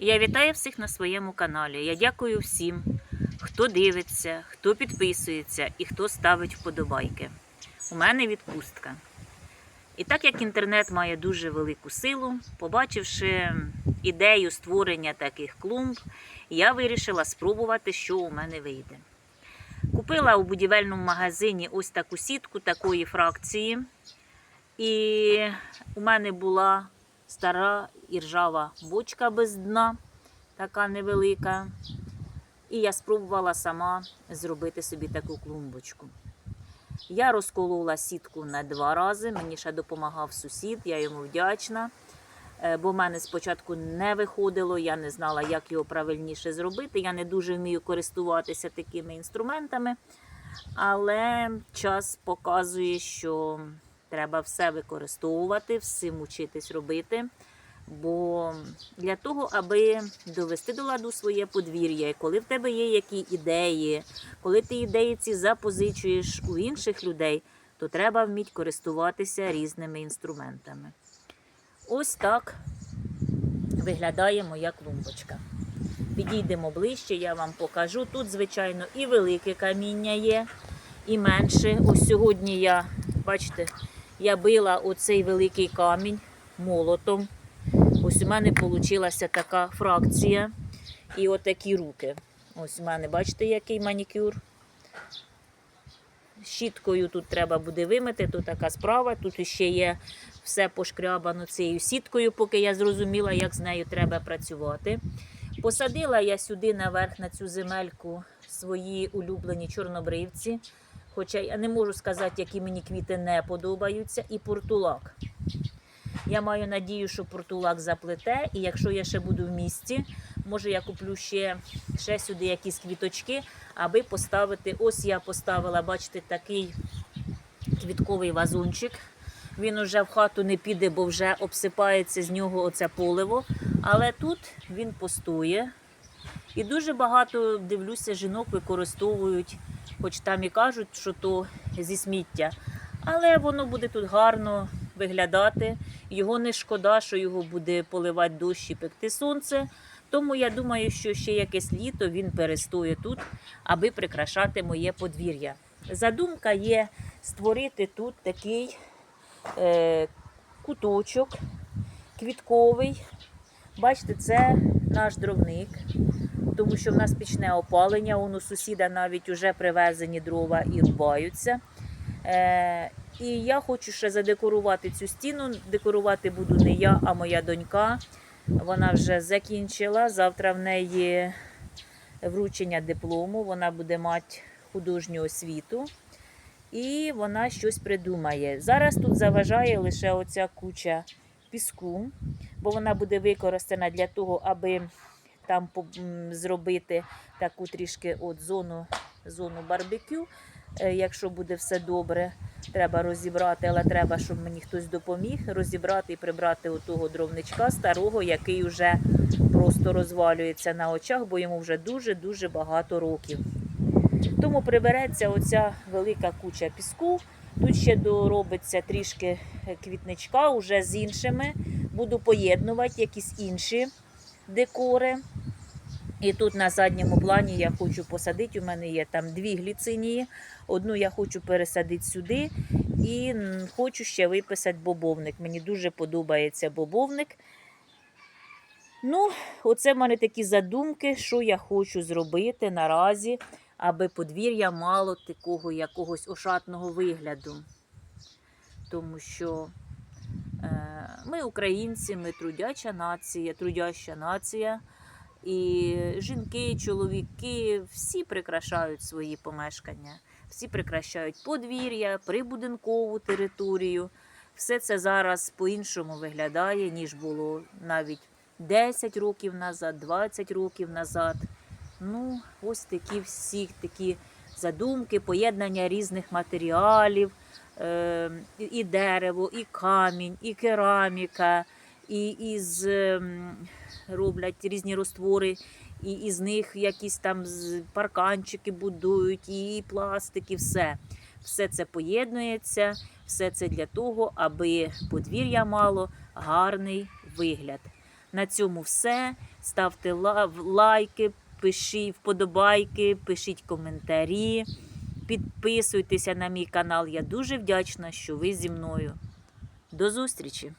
Я вітаю всіх на своєму каналі. Я дякую всім, хто дивиться, хто підписується і хто ставить вподобайки. У мене відпустка. І так як інтернет має дуже велику силу, побачивши ідею створення таких клумб, я вирішила спробувати, що у мене вийде. Купила у будівельному магазині ось таку сітку такої фракції. І у мене була стара іржава бочка без дна, така невелика. І я спробувала сама зробити собі таку клумбочку. Я розколола сітку на два рази, мені ще допомагав сусід, я йому вдячна. Е, Бо в мене спочатку не виходило, я не знала, як його правильніше зробити. Я не дуже вмію користуватися такими інструментами. Але час показує, що треба все використовувати, всім учитись робити. Бо для того, аби довести до ладу своє подвір'я, і коли в тебе є які ідеї, коли ти ідеї ці запозичуєш у інших людей, то треба вміти користуватися різними інструментами. Ось так виглядає моя клумбочка. Підійдемо ближче, я вам покажу. Тут, звичайно, і велике каміння є, і менше. Ось сьогодні я, бачите, я била оцей великий камінь молотом. Ось у мене вийшла така фракція і отакі руки. Ось у мене, бачите, який манікюр. Щіткою тут треба буде вимити, тут така справа. Тут ще є все пошкрябано цією сіткою, поки я зрозуміла, як з нею треба працювати. Посадила я сюди наверх на цю земельку свої улюблені чорнобривці. Хоча я не можу сказати, які мені квіти не подобаються, і портулак. Я маю надію, що портулак заплете, і якщо я ще буду в місті, може я куплю ще, ще сюди якісь квіточки, аби поставити. Ось я поставила, бачите, такий квітковий вазончик. Він уже в хату не піде, бо вже обсипається з нього оце поливо. Але тут він постоє. І дуже багато дивлюся, жінок використовують, хоч там і кажуть, що то зі сміття. Але воно буде тут гарно виглядати. Його не шкода, що його буде поливати дощ і пекти сонце. Тому я думаю, що ще якесь літо він перестоє тут, аби прикрашати моє подвір'я. Задумка є створити тут такий е, куточок квітковий. Бачите, це наш дровник, тому що в нас пічне опалення, он у сусіда навіть вже привезені дрова і рубаються. Е, і я хочу ще задекорувати цю стіну. Декорувати буду не я, а моя донька. Вона вже закінчила. Завтра в неї вручення диплому. Вона буде мати художню освіту. І вона щось придумає. Зараз тут заважає лише оця куча піску, бо вона буде використана для того, аби там зробити таку трішки от зону, зону барбекю. Е, Якщо буде все добре, треба розібрати, але треба, щоб мені хтось допоміг розібрати і прибрати отого дровничка старого, який вже просто розвалюється на очах, бо йому вже дуже-дуже багато років. Тому прибереться оця велика куча піску. Тут ще доробиться трішки е, квітничка уже з іншими. Буду поєднувати якісь інші декори. І тут на задньому плані я хочу посадити. У мене є там дві гліцинії. Одну я хочу пересадити сюди. І хочу ще виписати бобовник. Мені дуже подобається бобовник. Ну, оце в мене такі задумки, що я хочу зробити наразі, аби подвір'я мало такого якогось ошатного вигляду. Тому що е, ми українці, ми трудяча нація, трудяща нація. І жінки, чоловіки всі прикрашають свої помешкання, всі прикрашають подвір'я, прибудинкову територію. Все це зараз по-іншому виглядає, ніж було навіть 10 років назад, 20 років назад. Ну, ось такі всі такі задумки, поєднання різних матеріалів, е, і- і дерево, і камінь, і кераміка, і із ем, роблять різні роствори, і із них якісь там парканчики будують, і пластики, все. Все це поєднується, все це для того, аби подвір'я мало гарний вигляд. На цьому все. Ставте лайки, пишіть вподобайки, пишіть коментарі. Підписуйтеся на мій канал. Я дуже вдячна, що ви зі мною. До зустрічі!